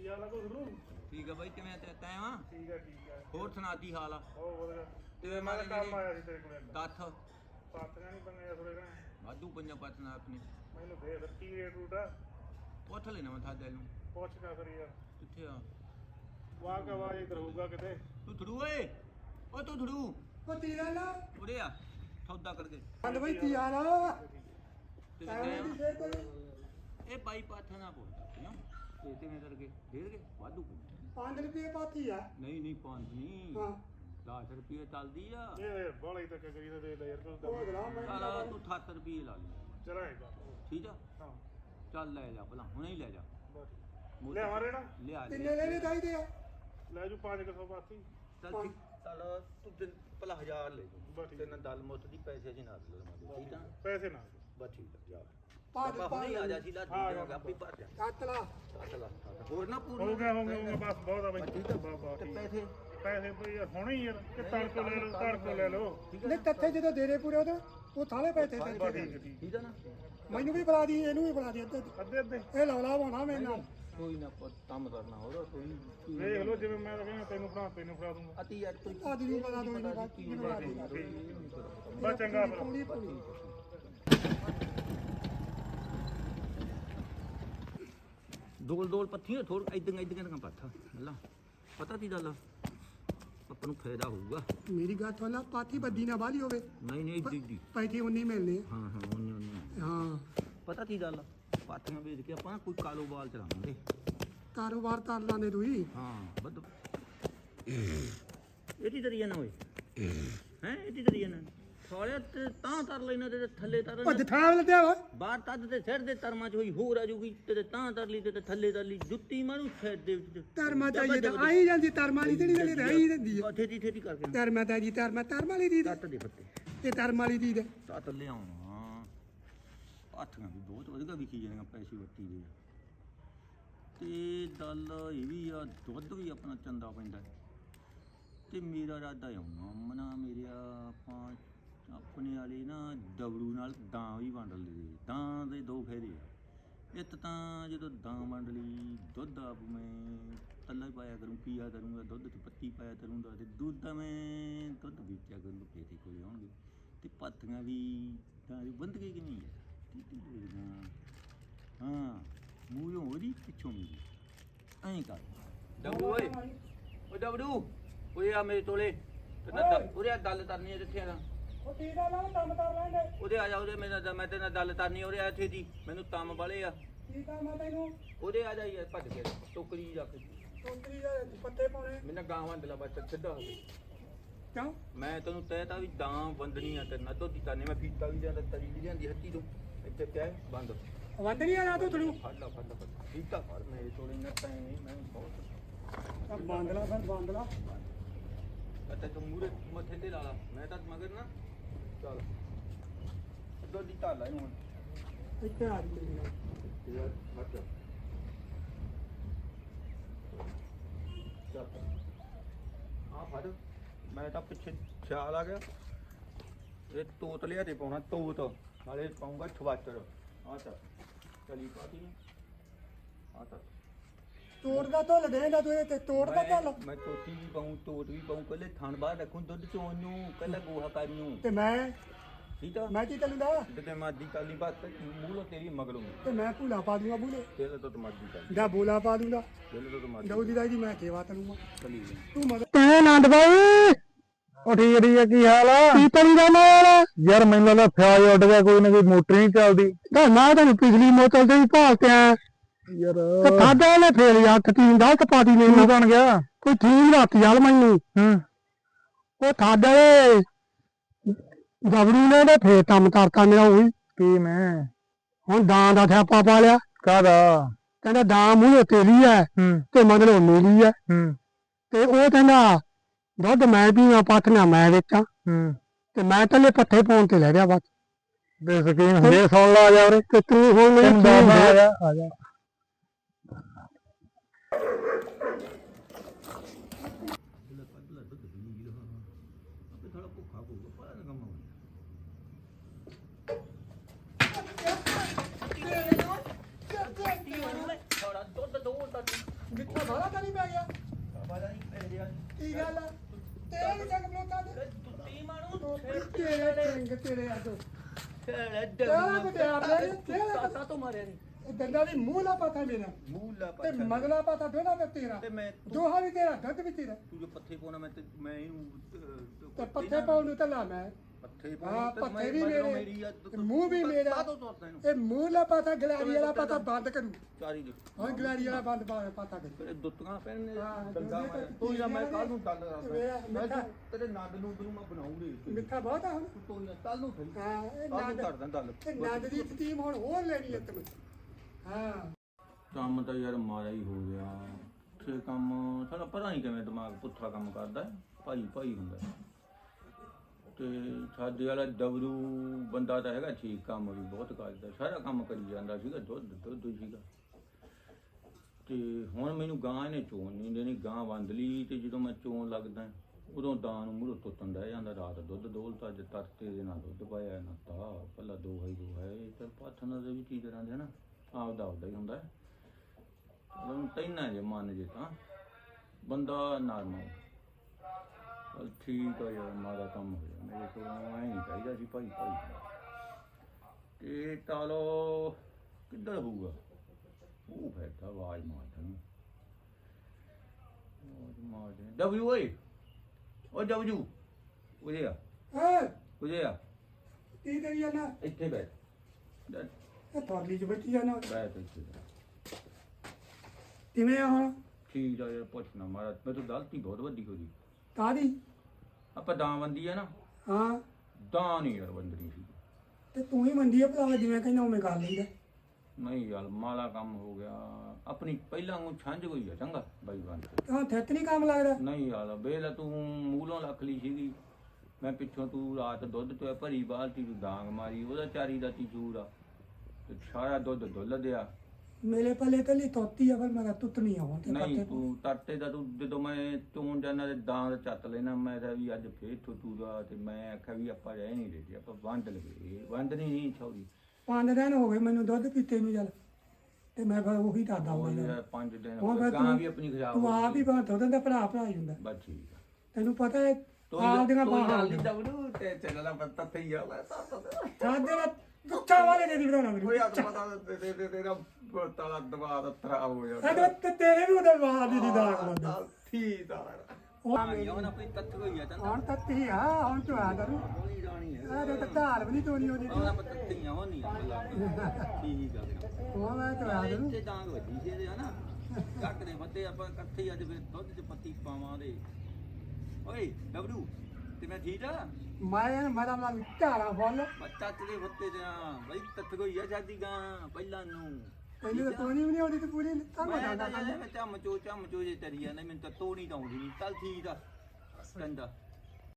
ਕੀ ਹਾਲ ਆ ਠੀਕ ਆ ਬਾਈ ਕਿਵੇਂ ਤੇ ਤੈਂ ਆ ਠੀਕ ਆ ਠੀਕ ਆ। ਹੋਰ ਸੁਣਾਤੀ ਹਾਲ ਆ? ਉਹ ਵਧੀਆ। ਤੇ ਮੈਂ ਕੰਮ ਆਇਆ ਸੀ ਤੇਰੇ ਕੋਲ। ਦੱਥ ਪਾਤੀਆਂ ਨਹੀਂ ਬੰਗਿਆ ਥੋੜੇ ਘਣੇ। ਵਾਧੂ ਪੰਜਾਂ ਪਤਨਾ ਆਪਣੇ। ਮੈਨੂੰ ਦੇ ਫਿਰ ਕੀ ਰੇਟ ਰੂਟ ਆ। ਪੁੱਛ ਲੈਣਾ ਮੈਂ ਥਾਦੇ ਨੂੰ ਪੁੱਛ ਕਾ ਫਿਰ ਯਾਰ। ਕਿੱਥੇ ਆ? ਵਾਹ ਕਾ ਵਾਹ ਇਧਰ ਹੋਊਗਾ ਕਿਤੇ। ਤੂੰ ਥੜੂ ਓਏ। ਓ ਤੂੰ ਥੜੂ। ਉਹ ਤੀਰਾ ਨਾ ਉਰੇ ਆ। ਸੌਦਾ ਕਰਕੇ। ਹੰਦ ਬਈ ਕੀ ਹਾਲ ਆ ਤੇ? ਇਹ ਬਾਈ ਪਾਥਨਾ ਬੋਲਦਾ ਕਿਉਂ ਤੇ ਕਿਵੇਂ ਕਰਕੇ ਦੇ ਦੇ ਵਾਧੂ 5 ਰੁਪਏ ਪਾਤੀ ਆ। ਨਹੀਂ ਨਹੀਂ ਪੰਜ ਨਹੀਂ। ਹਾਂ। 10 ਰੁਪਏ ਚੱਲਦੀ ਆ। ਇਹ ਬਾਲਾ ਤੱਕ ਕਰੀ ਤਾਂ ਦੇ ਲੈ ਯਾਰ ਉਹ ਮੈਂ ਚੱਲ ਤੂੰ 7 ਰੁਪਏ ਲਾ ਚਲਾਏਗਾ ਠੀਕ ਆ? ਹਾਂ। ਚੱਲ ਲੈ ਜਾ ਭਲਾ ਹੁਣੇ ਹੀ ਲੈ ਜਾ। ਬਸ। ਲੈ ਮਾਰੇ ਨਾ। ਲਿਆ ਕਿੰਨੇ ਲਿਆ ਲੈਣੇ ਚਾਹੀਦੇ ਆ? ਲੈ ਜੂ 500 ਬਾਤੀ ਚੱਲ ਠੀਕ। ਚੱਲ ਤੂੰ ਤੇ ਭਲਾ 1000 ਲੈ ਜਾ। ਬਸ ਠੀਕ। ਤੇ ਦਲ ਮੁੱਤ ਦੀ ਪੈਸੇ ਜੀ ਨਾ ਦੇ ਠੀਕ ਆ? ਪੈਸੇ ਨਾ ਬਸ ਠੀਕ ਆ ਜਾ। ਪੰਜ ਆਪਾਂ ਹੁਣੇ ਆ ਜਾ ਸੀ ਲਾ ਹਾਂ, ਗਿਆ ਆਪੇ ਭਰ ਜਾ ਕੱਟ ਲਾ ਚੱਲ ਹੋਰ ਨਾ ਪੂਰੀ ਹੋ ਗਿਆ ਹੋ ਗਿਆ ਹੋ ਗਿਆ, ਬਸ ਬਹੁਤ ਆ ਬਈ। ਠੀਕ ਆ ਬਾ ਬਾ ਤੇ ਠੀਕ ਆ। ਪੈਸੇ? ਪੈਸੇ ਬਈ ਯਾਰ ਹੁਣੇ ਹੀ ਯਾਰ ਕਿ ਤੜਕੋ ਲੈ ਲਓ ਤੜਕੋ ਲੈ ਲਓ। ਠੀਕ ਆ ਨਹੀਂ ਤੱਥੇ ਜਦੋਂ ਦੇਰੇ ਪੂਰੇ ਉਹਦੇ ਉਹ ਥਾਲੇ ਤੇ ਬਸ ਠੀਕ ਹੈ ਠੀਕ ਠੀਕ ਆ ਨਾ? ਮੈਨੂੰ ਵੀ ਬੁਲਾ ਦੀ ਇਹਨੂੰ ਵੀ ਬੁਲਾ ਦੀ ਅੱਧੇ ਅੱਧੇ। ਅੱਧੇ ਇਹ ਲੌਲਾ ਹੋਣਾ ਮੇਰੇ ਨਾਲ। ਕੋਈ ਨਾ ਪੁੱਤ ਕੰਮ ਕਰਨਾ ਹੋਰ ਕੋਈ ਵੇਖ ਲਓ ਜਿਵੇਂ ਮੈਂ ਤਾਂ ਕਹਿੰਦਾ ਤੈਨੂੰ ਫੜਾ ਤੈਨੂੰ ਫੜਾ ਦੂੰਗਾ। ਅਤੀ ਯਾਰ ਤੂੰ ਅੱਜ ਵੀ ਬਣਾ ਦੋ ਇਹਨੂੰ ਬਾਕੀ ਬਣਾ ਦੋ। ਬਸ ਚੰਗਾ ਫਿਰ। ਪੂਰੀ ਪੂਰੀ ਦੋਲ ਦੋਲ ਪੱਥੀਆਂ ਥੋੜ ਇਦਾਂ ਇਦਾਂ ਦੀਆਂ ਪੱਥਾ ਹਲਾ। ਪਤਾ ਕੀ ਗੱਲ ਆ? ਆਪਾਂ ਨੂੰ ਫਾਇਦਾ ਹੋਊਗਾ। ਮੇਰੀ ਗੱਲ ਤੋਂ ਨਾ ਪਾਤੀ ਬੱਦੀ ਨਾ ਬਾਲੀ ਹੋਵੇ। ਨਹੀਂ ਨਹੀਂ ਇੱਡੀ ਇੱਡੀ ਪੈਸੇ ਉਨੀ ਮਿਲਨੇ ਆ। ਹਾਂ ਹਾਂ ਉਹਨੇ ਉਹਨੇ ਹਾਂ। ਪਤਾ ਕੀ ਗੱਲ ਆ? ਪਾਥੀਆਂ ਵੇਚ ਕੇ ਆਪਾਂ ਕੋਈ ਕਾਰੋਬਾਰ ਚਲਾਵਾਂਗੇ। ਕਾਰੋਬਾਰ ਕਰ ਲਾਂਦੇ ਤੂੰ ਹਾਂ ਬੱਦ ਇਹਦੀ ਤਰੀਆ ਨਾ ਹੋਏ ਹੈ ਇਹਦੀ ਤਰੀਆ ਨਾ ਸਾਲਿਆ ਤੇ ਤਾਂ ਤਰ ਲੈਣਾ ਤੇ ਥੱਲੇ ਤਰ ਉਹ ਜਠਾਂ ਲੱਦਿਆ ਵਾ। ਬਾਹਰ ਤੱਦ ਤੇ ਸਿਰ ਦੇ ਤਰਮਾਂ ਚ ਹੋਈ ਹੋਰ ਆ ਜੂਗੀ ਤੇ ਤਾਂ ਤਰ ਲਈ ਤੇ ਥੱਲੇ ਤਰ ਲਈ। ਜੁੱਤੀ ਮਾਰੂ ਸਿਰ ਦੇ ਵਿੱਚ। ਚਾਹੀਏ ਤਾਂ ਆਈ ਜਾਂਦੀ ਧਰਮਾ ਵਾਲੀ ਜਿਹੜੀ ਜਿਹੜੀ ਰਹੀ ਜਾਂਦੀ ਥੇਤੀ ਕਰਕੇ ਧਰਮਾ ਤਾਂ ਜੀ ਧਰਮਾ ਧਰਮਾ ਵਾਲੀ ਦੀ ਤੱਤ ਦੇ ਪੱਤੇ ਤੇ ਧਰਮਾ ਵਾਲੀ ਦੀ ਦੇ ਤੱਤ ਲਿਆਉਣਾ। ਹੱਥਾਂ ਵੀ ਬਹੁਤ ਵਧੀਆ ਵਿਕੀ ਜਾਂਦੀਆਂ ਪੈਸੇ ਵੱਟੀ ਦੇ। ਤੇ ਦਲ ਇਹ ਵੀ ਆ ਦੁੱਧ ਵੀ ਆਪਣਾ ਚੰਦਾ ਪੈਂਦਾ। ਤੇ ਮੇਰਾ ਇਰਾਦਾ ਆਉਣਾ ਮਨਾ ਆਪਾਂ ਆਪਣੇ ਵਾਲੇ ਨਾ ਦਬੜੂ ਨਾਲ ਦਾਂ ਵੀ ਵੰਡ ਲਈਏ ਦਾਂ ਦੇ ਦੋ ਫਾਇਦੇ ਆ। ਇੱਕ ਤਾਂ ਜਦੋਂ ਦਾਂ ਵੰਡ ਲਈ ਦੁੱਧ ਆਪ ਮੈਂ ਤੱਲਾ ਹੀ ਪਾਇਆ ਕਰੂੰ ਪੀਆ ਕਰੂੰਗਾ ਦੁੱਧ ਚ ਪੱਤੀ ਪਾਇਆ ਕਰੂੰਗਾ ਤੇ ਦੁੱਧ ਦਾ ਮੈਂ ਦੁੱਧ ਵੇਚਿਆ ਕਰੂੰਗਾ ਪੇਟੇ ਕੋਲ ਆਉਣਗੇ। ਤੇ ਪਾਥੀਆਂ ਵੀ ਤਾਂ ਬੰਦ ਗਈ ਕਿ ਨਹੀਂ ਯਾਰ ਕੀ ਕੀ ਦੇਖਦਾ ਹਾਂ ਮੂਹਰੋਂ ਪਿੱਛੋਂ ਮੇਰੀ ਐਂ ਕਰ। ਡਬੜੂ ਓਏ। ਓ ਓਏ ਆ ਮੇਰੇ ਤੋਲੇ। ਤੇ ਨਾ ਦ- ਉਹਦੇ ਆ ਗੱਲ ਕਰਨੀ ਹੈ ਜਿੱਥੇ ਆ ਉਹ ਕੀ ਦਾ ਨਾ ਕੰਮ ਕਰ ਲੈਂਦੇ ਉਹਦੇ ਆ ਜਾ ਉਹਦੇ ਮੇਰੇ ਨਾਲ ਮੈਂ ਤੇ ਨਾਲ ਗੱਲ ਕਰਨੀ ਉਹਦੇ ਆ ਇੱਥੇ ਦੀ। ਮੈਨੂੰ ਤੰਮ ਵਾਲੇ ਆ। ਕੀ ਕੰਮ ਆ ਤੈਨੂੰ। ਉਹਦੇ ਆ ਜਾ ਯਾਰ ਭੱਜ ਕੇ ਟੋਕਰੀ ਜਾ ਕੇ। ਟੋਕਰੀ ਦੇ ਪੱਤੇ ਪਾਉਣੇ। ਮੈਨਾਂ ਗਾਂ ਵੰਡ ਲਾ ਬੱਚਾ ਸਿੱਧਾ ਹੋ ਗਿਆ। ਕਿਉਂ? ਮੈਂ ਤੈਨੂੰ ਕਹਿਤਾ ਵੀ ਦਾਂ ਵੰਦਣੀ ਆ ਤੇ ਨਾ ਦੁੱਧ ਕਰਨੇ ਮੈਂ ਫੀਤਾ ਵੀ ਜਾਂਦਾ ਤਰੀ ਵੀ ਜਾਂਦੀ ਹੱਤੀ ਤੋਂ। ਇੱਥੇ ਕਹਿ ਬੰਦ। ਵੰਦ ਨਹੀਂ ਆ ਤੂੰ ਤੜੂ ਫੜ ਲਾ ਫੜ ਲਾ ਫੜ ਲਾ। ਫੀਤਾ ਫੜ ਮੇਰੇ ਕੋਲ ਇੰਨਾ ਟਾਈਮ ਨਹੀਂ ਮੈਂ ਬਹੁਤ ਬੰਦ ਲਾ ਫਿਰ ਬੰਦ ਲਾ। ਤੇ ਤੂੰ ਮੂਰੇ ਮੱਥੇ ਤੇ ਲਾ ਲਾ ਮੈਂ ਤਾਂ ਮਗਰ ਨਾ ਚੱਲ। ਦੁੱਧ ਦੀ ਢਾਲਾ ਇਹਨੂੰ ਹੁਣ। ਇੱਥੇ ਆ ਜੀ ਤੇਰੀ ਗੱਲ। ਯਾਰ ਹਟ। ਜਾ ਚੱਲ। ਆ ਫੜ। ਮੈਂ ਤਾਂ ਪਿੱਛੇ ਖਿਆਲ ਆ ਗਿਆ। ਇਹ ਤੋਤ ਲਿਆ ਤੇ ਪਾਉਣਾ ਤੋਤ। ਨਾਲੇ ਪਾਉਂਗਾ ਛਵਾਚਰ। ਆ ਚਲੀ। ਪਾਤੀ ਆ ਤਾਂ ਤੋੜ ਦਾ ਧੁੱਲ ਦੇਗਾ ਤੂੰ ਇਹ ਤੇ ਤੋੜ ਦਾ ਧੁੱਲ। ਮੈਂ- ਮੈਂ ਤੋਤੀ ਵੀ ਪਾਉਂ ਤੋਤ ਵੀ ਪਾਉਂ ਪਹਿਲੇ ਥਣ ਬਾਹਰ ਰੱਖੂੰ ਦੁੱਧ ਚੋਣ ਨੂੰ ਪਹਿਲਾਂ ਗੋਹਾ ਕਰ ਨੂੰ ਤੇ ਮੈਂ ਠੀਕ ਆ? ਮੈਂ ਕੀ ਕਰੂੰਗਾ ਤੇ ਮਾਦੀ ਕਾਲੀ ਬਾਤ ਮੂਲੋਂ ਤੇਰੀ ਮਗਲੋਂ ਤੇ ਮੈਂ ਭੂਲਾ ਪਾ ਦੂੰਗਾ ਬੂਲੇ। ਤੇਰੇ ਤੋਂ ਮਾਦੀ ਕਾਲੀ ਦਾ ਬੋਲਾ ਪਾ ਦੂੰਗਾ। ਤੇਰੇ ਤੋਂ ਮਾਦੀ ਦਊਦੀ ਦਾ ਜੀ ਮੈਂ ਕਰੂੰਗਾ ਕਾਲੀ ਤੂੰ ਕਿਵੇਂ ਆਨੰਦ ਬਾਈ। ਉਹ ਠੀਕ ਠੀਕ ਹੈ ਕੀ ਹਾਲ ਆ? ਕੀ ਕਰੀ ਜਾਣਾ ਯਾਰ? ਯਾਰ ਮੈਨੂੰ ਲੱਗਦਾ ਫਿਆਜ ਉੱਡ ਗਿਆ ਕੋਈ ਨਾ ਕੋਈ ਮੋਟਰ ਨਹੀਂ ਚੱਲਦੀ। ਤਾਂ ਮੈਂ ਤੈਨੂੰ ਪਿਛਲੀ ਮੋਤਲ ਤੇ ਵੀ ਭਾਲਤੇ ਆ। ਯਾਰ। ਖਾਦਾ ਨੇ ਫੇਰ ਯਾਰ ਟੀਮ ਗਲਤ ਪਾਤੀ ਨੇ ਕੀ ਬਣ ਗਿਆ। ਕੋਈ ਟੀਮ ਰਾਤੀ ਯਾਰ ਮੈਨੂੰ। ਹੂੰ। ਉਹ ਖਾਦੇ ਗਬਰੂ ਨੇ ਤੇ ਫੇਰ ਕੰਮ ਕਰਤਾ ਮੇਰਾ ਉਹੀ ਕੀ ਮੈਂ? ਹੁਣ ਦਾਂ ਦਾ ਥਾਪਾ ਪਾ ਲਿਆ। ਕਾਦਾ ਕਹਿੰਦਾ ਦਾਂ ਮੂਹਰੇ ਤੇਰੀ ਐ ਤੇ ਮਗਰੋਂ ਮੇਰੀ ਐ ਹੂੰ। ਤੇ ਉਹ ਕਹਿੰਦਾ ਦੁੱਧ ਮੈਂ ਪੀਵਾਂ ਪਾਥੀਆਂ ਮੈਂ ਵੇਚਾਂ। ਤੇ ਮੈਂ ਤੱਲੇ ਪੱਠੇ ਪਾਉਣ ਤੇ ਲੈ ਗਿਆ ਬਸ। ਦੇ ਸਕੀਨ ਸੁਣ ਲਾ ਜਾ ਉਰੇ। ਤੇ ਤੂੰ ਹੁਣ ਮੈਨੂੰ ਦੱਸਦਾ ਆ ਜਾ ਆਪੇ ਥੋੜਾ ਭੁੱਖਾ ਪਊਗਾ ਪਤਾ ਨਾ ਕੰਮ ਆਉਂਦਾ ਦੁੱਧ ਦੋ ਤਾਂ ਨਹੀਂ ਪੈ ਗਿਆ। ਪਤਾ ਨਹੀਂ ਪੈ ਰਿਹਾ ਕੀ ਗੱਲ ਆ? ਤੇਰੇ ਵੀ ਜਗ ਬਲੋਤਾ ਦੇ। ਤੁੱਤੀ ਮਾਣੂ? ਤੇਰੇ ਟੰਗ ਤੇਰੇ ਆਦੋ ਤੇਰੇ ਤੇਰਾ ਬਟਿਆ ਮੇਰੇ ਤੇਰਾ ਤਾਤਾ ਤੋਂ ਮਾਰਿਆ ਨਹੀਂ ਇਹ ਦੰਦਾ ਦੀ ਮੂੰਹ ਲਾ ਪਤਾ ਮੇਰਾ। ਮੂੰਹ ਲਾ ਤੇ ਮਗਲਾ ਪਤਾ ਦੋਨਾ ਤੇ ਤੇਰਾ। ਤੇ ਮੈਂ ਦੋਹਾ ਵੀ ਤੇਰਾ ਦੁੱਧ ਵੀ ਤੇਰਾ। ਤੂੰ ਜੋ ਪੱਥੇ ਪਾਉਣਾ ਮੈਂ ਤੇ ਮੈਂ ਇਹਨੂੰ ਅਹ, ਤੇ ਪੱਥੇ ਪਾਉਣ ਨੂੰ ਤਾਂ ਲਾ ਮੈਂ। ਪੱਥੇ ਹਾਂ ਤੇ ਪੱਥੇ ਮੈਂ- ਵੀ ਮੇਰੇ ਤੇ ਮੂੰਹ ਵੀ ਮੇਰਾ ਇਹ ਮੂੰਹ ਲਾ ਪਤਾ ਗਲਾਰੀ ਵਾਲਾ ਪਤਾ ਬੰਦ ਕਰੂ। ਚਾਰੀ ਦੇ ਹਾਂ ਗਲਾਰੀ ਵਾਲਾ ਬੰਦ ਪਾ ਪਤਾ ਕਰੂ ਤੇਰੇ ਡੰਗਾ ਦੁੱਧ ਮਾਰਿਆ। ਤੇ ਤੂੰ ਜਾਂ ਮੈਂ ਕੱਲ ਨੂੰ। ਵੇਖ, ਰੱਖਦਾ ਮਿੱਠਾ। ਤੇਰੇ ਨੰਦ ਨੂੰ ਨੂੰ ਮੈਂ ਬਣਾਉਂਗੀ ਮਿੱਠਾ ਬਹੁਤ ਆ ਹੁਣ। ਤੂੰ ਜਾਂ ਕੱਲ ਨੂੰ ਸਹੀ ਹਾਂ ਇਹ ਨੰਦ ਗੱਲ ਇਹ ਨੰਦ ਦੀ ਤੀਮ ਹੁਣ ਹੋਰ ਲੈਣੀ ਹੈ ਤੈਨੂੰ। ਹਾਂ। ਕੰਮ ਤਾਂ ਯਾਰ ਮਾਰਾ ਹੀ ਹੋ ਗਿਆ। ਤੇ ਕੰਮ ਸਾਡਾ ਪਤਾ ਨਹੀਂ ਕਿਵੇਂ ਦਿਮਾਗ ਪੁੱਠਾ ਕੰਮ ਕਰਦਾ। ਭਾਈ ਭਾਈ ਹੁੰਦਾ। ਤੇ ਸਾਡੇ ਵਾਲਾ ਡਬਰੂ ਬੰਦਾ ਤਾਂ ਹੈਗਾ ਠੀਕ ਕੰਮ ਵੀ ਬਹੁਤ ਕਰਦਾ, ਸਾਰਾ ਕੰਮ ਕਰੀ ਜਾਂਦਾ ਸੀਗਾ, ਦੁੱਧ ਦੁੱਧ ਸੀਗਾ। ਤੇ ਹੁਣ ਮੈਨੂੰ ਗਾਂ ਨੇ ਚੋਣ ਨਹੀਂ ਦੇਣੀ, ਗਾਂ ਬੰਦ ਲਈ ਤੇ ਜਦੋਂ ਮੈਂ ਚੋਣ ਲੱਗਦਾ, ਉਦੋਂ ਦਾਂ ਨੂੰ ਮੂਹਰੋਂ ਟੁੱਟਣ ਦਾ ਜਾਂਦਾ, ਰਾਤ ਦੁੱਧ ਡੋਲਤਾ ਜੇ ਤਰਤੇ ਦੇ ਨਾਲ ਦੁੱਧ ਪਾਇਆ, ਨਾ ਤਾ ਪਹਿਲਾਂ ਦੋ ਹੈ ਦੋ ਹੈ ਚਲ ਪਾਥਨ ਦੇ ਵੀ ਕੀ ਤਰ੍ਹਾਂ ਦੇ ਨਾ ਆਪਦਾ ਆਪਦਾ ਹੀ ਹੁੰਦਾ। ਹੈ ਉਹਨੂੰ ਤੈਨਾਂ ਜੇ ਮੰਨ ਜੇ ਤਾਂ, ਬੰਦਾ ਨਰਮ ਠੀਕ ਆ ਯਾਰ ਮਾੜਾ ਕੰਮ ਹੋ ਗਿਆ ਮੇਰੇ ਕੋਲ ਐ ਨਹੀਂ ਚਾਹੀਦਾ ਸੀ ਭਾਈ ਭਾਈ ਤੇ ਚਲੋ ਕਿੱਧਰ ਹੋਊਗਾ? ਉਹ ਫੈਟਾ ਆਵਾਜ਼ ਮਾਰਦਾ ਨੂੰ। ਆਵਾਜ਼ ਮਾਰਦੇ। ਡਬਲਯੂ ਓਏ। ਓ ਡਬਲਯੂ ਉਰੇ ਆ। ਹਾਂ? ਉਰੇ ਆ। ਕੀ ਕਰੀ ਜਾਣਾ ਇੱਥੇ ਬੈਠ। ਬੈਠ। ਇਹ ਥਰਲੀ ਚ ਬੈਠੀ ਜਾਣਾ ਬੈਠ ਇੱਥੇ ਬੈਠ। ਕਿਵੇਂ ਆ ਹੁਣ? ਠੀਕ ਆ ਯਾਰ ਪੁੱਛਣਾ ਮਾਰਾ। ਮੈਂ ਤਾਂ ਗਲਤੀ ਬਹੁਤ ਵੱਡੀ ਹੋ ਗਈ। ਕਾਦੀ ਆਪਾਂ ਦਾਂ ਬੰਦੀ ਆ ਨਾ। ਹਾਂ। ਦਾਂ ਨਹੀਂ ਯਾਰ ਬੰਦਰੀ ਸੀ। ਤੇ ਤੂੰ ਹੀ ਮੰਦੀ ਆ ਭਰਾ ਜਿਵੇਂ ਕਹਿੰਦਾ ਉਵੇਂ ਕਰ ਲਈਦਾ। ਨਹੀਂ ਯਾਰ ਮਾਲਾ ਕੰਮ ਹੋ ਗਿਆ। ਆਪਣੀ ਪਹਿਲਾਂ ਨੂੰ ਛੰਝ ਹੋਈ ਆ ਚੰਗਾ ਬਾਈ ਕੇ ਹਾਂ ਥਿੱਤ ਨਹੀਂ ਕੰਮ ਲੱਗਦਾ? ਨਹੀਂ ਯਾਰ ਬੇਲ ਤੂੰ ਮੂਲੋਂ ਲੱਖ ਲਈ ਸੀਗੀ। ਮੈਂ ਪਿੱਛੋਂ ਤੂੰ ਰਾਤ ਦੁੱਧ ਤੋਂ ਭਰੀ ਬਾਲਟੀ ਨੂੰ ਡਾਂਗ ਮਾਰੀ ਉਹਦਾ ਚਾਰੀ ਦਾ ਤੀਜੂਰ ਆ। ਤੇ ਸਾਰਾ ਦੁੱਧ ਡੁੱਲ ਦਿਆ। ਮੇਰੇ ਪੱਲੇ ਕੱਲੀ ਤੋਤੀ ਆ ਪਰ ਮੈਂ ਤੁੱਤਣੀ ਆਉਂ ਤੇ ਨਹੀਂ ਤੂੰ ਟੱਟੇ ਦਾ ਤੂੰ ਜਦੋਂ ਮੈਂ ਤੂੰ ਜਾਨਾ ਦੇ ਦਾਂਦ ਚੱਤ ਲੈਣਾ ਮੈਂ ਤਾਂ ਵੀ ਅੱਜ ਫੇਰ ਠੁੱਟੂ ਦਾ ਤੇ ਮੈਂ ਆਖਿਆ ਵੀ ਆਪਾਂ ਰਹਿ ਨਹੀਂ ਰਹੇ ਆਪਾਂ ਵੰਡ ਲਗੇ ਵੰਡ ਨਹੀਂ ਛੌੜੀ ਪੰਜ ਦਿਨ ਹੋ ਗਏ ਮੈਨੂੰ ਦੁੱਧ ਪੀਤੇ ਨੂੰ ਚੱਲ। ਤੇ ਮੈਂ ਫਿਰ ਉਹੀ ਦਾਦਾ ਉਹ ਹੁੰਦਾ। ਜਿਹੜਾ ਪੰਜ ਦਿਨ ਹੋ ਗਏ, ਗਾਂ ਤੂੰ- ਵੀ ਆਪਣੀ ਖਰਾਬ ਤੂੰ ਹੋ ਆਪ ਹੀ ਬਾਤ ਉਹਦਾ ਭਰਾ ਭਰਾ ਹੀ ਹੁੰਦਾ। ਬਸ ਠੀਕ ਆ। ਤੈਨੂੰ ਪਤਾ ਹੈ ਤੂੰ ਆਪ ਦੀਆਂ ਤੂੰ ਬਾਹਾਂ ਦਬੜੂ ਤੇ ਚੱਲਣਾ ਪੱਤਾ ਥਈ ਆ ਮੈਂ ਤਾਂ ਸਾਡੇ ਨਾਲ ਗੁੱਛਾ ਵਾਲੇ ਦੇ ਦੀ ਬਣਾਉਣਾ ਮੈਨੂੰ ਕੋਈ ਹੱਥ ਪਤਾ ਤੇ ਤੇ ਤੇ ਤੇਰਾ ਤਾਲਾ ਦਬਾ ਦਾ ਤਰਾ ਹੋ ਸਾਡੇ ਜਾਂਦਾ ਤੇ ਤੇਰੇ ਵੀ ਉਹਦੇ ਬਾਹਰ ਦੀ ਦੀ ਦਾਗ ਬੰਦਾ ਆ ਉਹ ਹੁਣ ਆਪਣੀ ਤੱਕ ਹੋਈ ਆ ਤਾਂ ਹੁਣ ਤੱਤੀ ਆ ਹੁਣ ਤੂੰ ਆ ਕਰੂ। ਜਾਣੀ ਹੈ ਇਹ ਤਾਂ ਧਾਰ ਵੀ ਨਹੀਂ ਤੋਣੀ ਉਹਦੀ। ਆ ਉਹ ਮੈਂ ਤੂੰ ਆ ਕਰੂ। ਇੱਥੇ ਡਾਂਗ ਵੱਜੀ ਸੀ ਇਹਦੇ ਹਨਾ? ਕੱਟ ਦੇ ਵੱਡੇ ਆਪਾਂ ਇਕੱਠੇ ਹੀ ਅੱਜ ਫਿਰ ਦੁੱਧ 'ਚ ਪੱਤੀ ਪਾਵਾਂ ਦੇ ਓਏ ਡਬਲੂ ਤੇ ਮੈਂ ਠੀਕ ਆ? ਮੈਂ ਮੇਰਾ ਨਾਲ ਧਾਰਾ ਫੁੱਲ। ਮੈਂ ਚੱਕ ਦੇ ਵੱਤੇ ਆ। ਬਈ ਤੱਕ ਗਈ ਆ ਜਾਦੀ ਗਾਂ ਪਹਿਲਾਂ ਨੂੰ। ਤੈਨੂੰ ਤਾਂ ਤੋਣੀ ਵੀ ਨਹੀਂ ਆਉਂਦੀ ਤੇ ਪੂਰੀ ਤਾਂ ਮੈਂ ਜਾਂਦਾ ਤਾਂ ਯਾਰ ਚਮ ਚੋ ਚਮ ਚੋ ਜੇ ਤਰੀ ਜਾਂਦਾ ਮੈਨੂੰ ਤਾਂ ਤੋੜੀ ਤਾਂ ਆਉਂਦੀ ਨਹੀਂ ਚੱਲ ਠੀਕ ਆ। ਚੰਗਾ।